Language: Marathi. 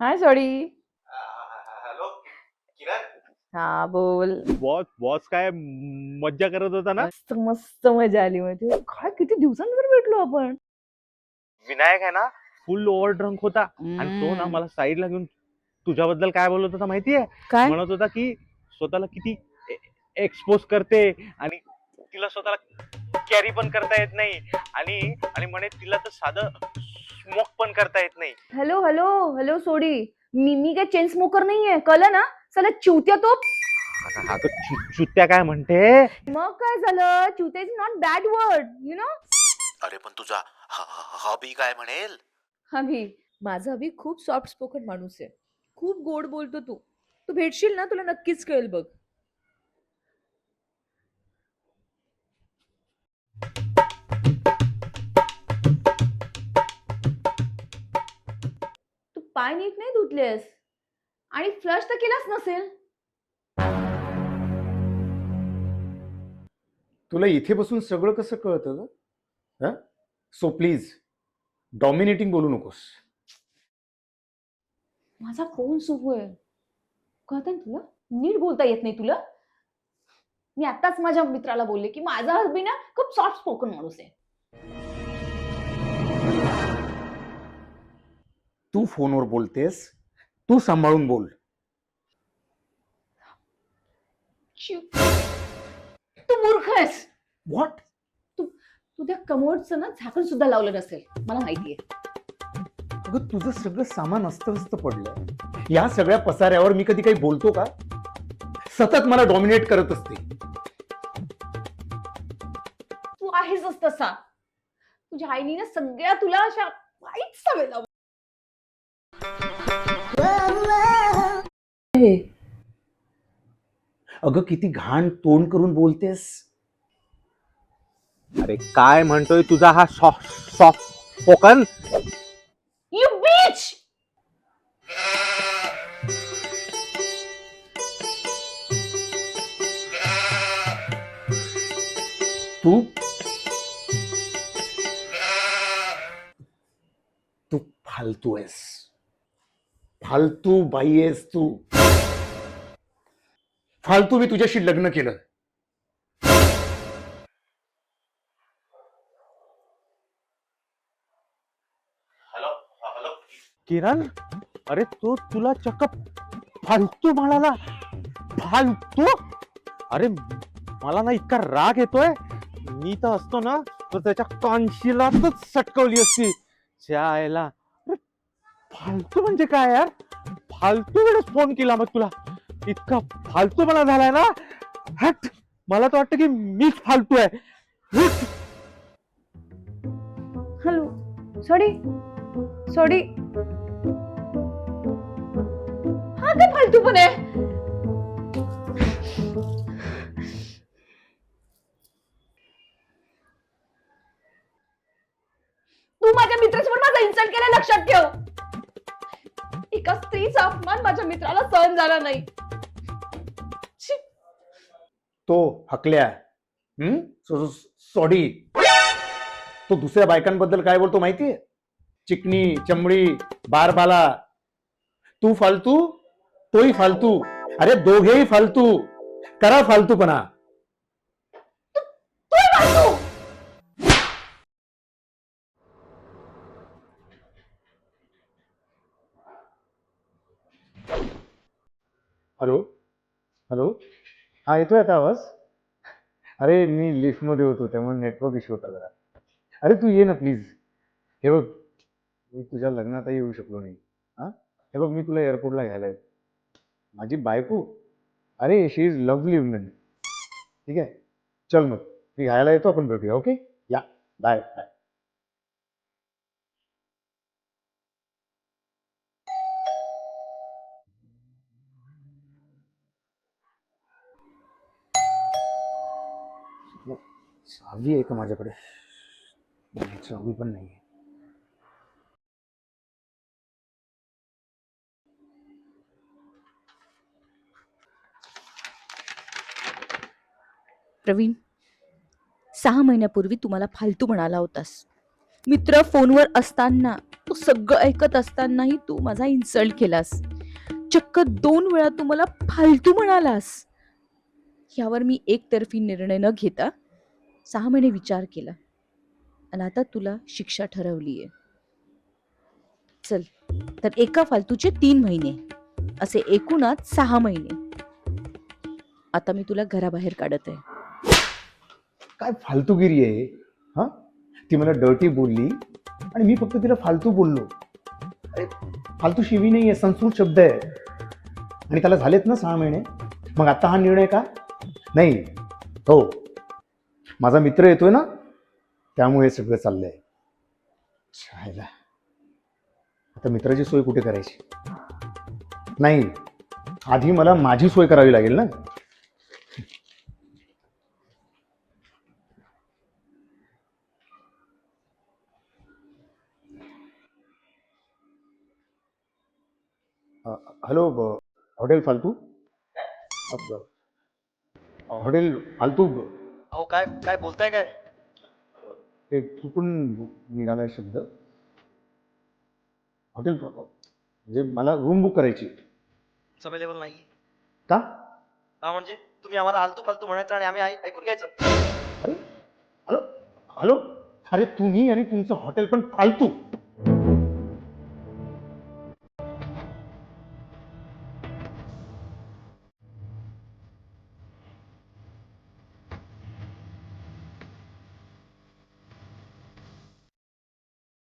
Hi sorry. हॅलो किरण? हा बोल. बॉस बॉस काय मज्जा करत होता ना? मस्त मस्त मजा आली म्हणजे. काय किती दिवसांनंतर भेटलो आपण? विनायक आहे ना? फुल ओव्हर ड्रंक होता. आणि तो ना. मला साईडला घेऊन तुझ्याबद्दल काय बोलत होता माहितीये? काय? म्हणत होता की स्वतःला किती एक्सपोज करते आणि तिला स्वतःला कॅरी पण करता येत नाही. आणि आणि म्हणे तिला तर साधं स्मोक पण करता येत नाही. हॅलो हॅलो हॅलो सोडी. मी मी काय चेन स्मोकर नाहीये कळलं ना? चला चिवत्या तो. आता हा तर चु- चुत्या काय म्हणते? मग काय झालं? चिवत्या is not bad word you know अरे पण तुझा हॉबी काय म्हणेल? हवी. माझा हवी खूप सॉफ्ट स्पोकन माणूस आहे. खूप गोड बोलतो तू. तू भेटशील ना तुला नक्कीच कळेल बघ. पाय नीट नाही धुतलेस? आणि फ्लश तर केलाच नसेल? तुला इथे बसून सगळं कसं कळतं ग? हा? सो प्लीज डॉमिनेटिंग बोलू नकोस. माझा फोन सुरू आहे. कळतंय ना तुला? नीट बोलता येत नाही तुला? मी आताच माझ्या मित्राला बोलले की माझा हसबी ना खूप सॉफ्ट स्पोकन माणूस आहे. तू फोनवर बोलतेस तू सांभाळून बोल. तू मूर्ख आहेस. व्हॉट तू त्या कमोडचं ना झाकण सुद्धा लावलं नसेल मला माहितीये. अगं तुझं सगळं सामान अस्तव्यस्त पडलंय या सगळ्या पसाऱ्यावर मी कधी काही बोलतो का? सतत मला डॉमिनेट करत असते. तू आहेसच तसा. तुझ्या आईने ना सगळ्या तुला अशा वाईट सवय लावल्या. अगं किती घाण तोंड करून बोलतेस. अरे काय म्हणतोय तुझा हा सॉफ्ट स्पोकन You bitch! तू? तू फालतू आहेस. फालतू बाई आहेस तू. फालतू मी तुझ्याशी लग्न केलं. Hello hello. किरण अरे तो तुला चक्क फालतू म्हणाला. फालतू? अरे मला ना इतका राग येतोय. मी तर असतो ना तर त्याच्या कानशिलातच सटकवली असती. फालतू म्हणजे काय यार? फालतू वेळेस फोन केला मग तुला. इतका फालतू मला झालाय ना? हट! मला तर वाटतं की मीच फालतू आहे. Hello sorry sorry. हा ते फालतू पण आहे. तू माझ्या मित्रासमोर माझा इन्सल्ट केला लक्षात ठेव. एका स्त्रीचा अपमान माझ्या मित्राला सहन झाला नाही. तो हकल्या हम्म? सो- सो- सॉरी तो दुसऱ्या बायकांबद्दल काय बोलतो माहितीये? चिकनी चमडी बारबाला. तू फालतू तोही फालतू. अरे दोघेही फालतू. करा फालतूपणा. हॅलो हॅलो हा येतोय आता आवाज? अरे मी लिफ्टमध्ये होतो त्यामुळे नेटवर्क इश्यू होता जरा. अरे तू ये ना प्लीज हे बघ मी तुझ्या लग्नातही येऊ शकलो नाही. हां? हे बघ मी तुला एअरपोर्टला घ्यायला येतो. माझी बायको? अरे शी इज लवली वुमेन ठीक आहे? चल मग मी घ्यायला येतो आपण भेटूया ओके या बाय बाय सहावी आहे का माझ्याकडे? सहावी पण नाही प्रवीण सहा महिन्यापूर्वी तुम्हाला फालतू म्हणाला होतास. मित्र फोनवर असताना तो सगळं ऐकत असतानाही तू माझा इन्सल्ट केलास. चक्क दोन वेळा तू मला फालतू म्हणालास. ह्यावर मी एकतर्फी निर्णय न घेता सहा महिने विचार केला. आणि आता तुला शिक्षा ठरवलीये. चल तर एका फालतूचे तीन महिने असे एकूणच सहा महिने. आता मी तुला घराबाहेर काढत आहे काय फालतूगिरी आहे हा? ती मला डर्टी बोलली आणि मी फक्त तिला फालतू बोललो. अरे फालतू शिवी नाही आहे संस्कृत शब्द आहे. आणि त्याला झालेत ना सहा महिने. मग आता हा निर्णय का? नाही. हो. माझा मित्र येतोय ना? त्यामुळे सगळं चाललंय. छायला आता मित्राची सोय कुठे करायची? नाही. आधी मला माझी सोय करावी लागेल ना? हॅलो हॉटेल फालतू? हॉटेल फालतू ब- अहो काय काय बोलताय काय? ते चुकून निघालाय शब्द. हॉटेल म्हणजे मला रूम बुक करायची. अवेलेबल नाही का? हा म्हणजे? तुम्ही आम्हाला आलतू फालतू म्हणायचं आणि आम्ही ऐ- ऐकून घ्यायचं. अरे हॅलो हॅलो? अरे तुम्ही आणि तुमचं हॉटेल पण फालतू.